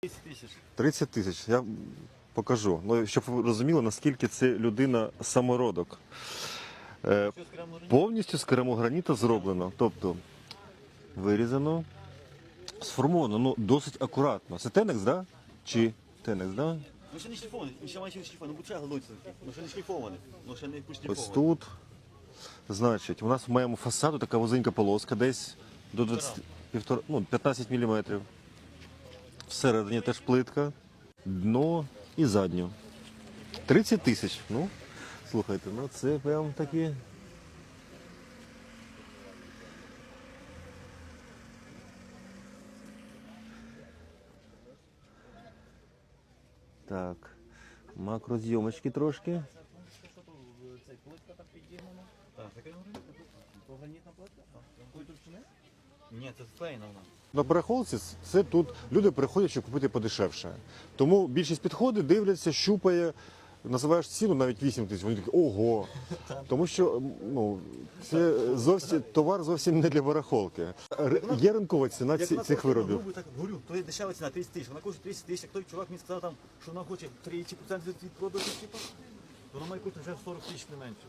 30 тисяч. 30 тисяч. Я покажу. Ну, щоб ви розуміли, наскільки це людина самородок. Е, повністю з керамограніта зроблено. Тобто вирізано, сформовано, ну досить акуратно. Це Тенекс, да? Чи Тенекс, да? Ну ще не шліфований, він ще має ще не шліфований, ну буча голуться такі. Ну ще не шліфований, ну ще не Ось тут. Значить, у нас в моєму фасаду така вузенька полоска, десь до 20, півтора, ну, 15 мм. Всередині теж плитка, дно і задню. 30 тисяч. Ну, слухайте, ну це прям такі. Так, макрозйомочки трошки. Цей плитка так підігнана. Так, таке гранітна плитка. То гранітна плитка? Так. Якої товщини? Ні, це склеєна вона. На барахолці це тут люди приходять, щоб купити подешевше. Тому більшість підходить, дивляться, щупає, називаєш ціну навіть 8 тисяч. Вони такі ого. Тому що ну, це зовсім товар зовсім не для барахолки. Р- Є ринкова ціна ці- цих виробів. грубо так говорю, то є дешева ціна 30 тисяч. Вона коштує 30 тисяч. Як той чувак мені сказав, там, що вона хоче 30% від продажу, типу, то вона має коштувати вже 40 тисяч не менше.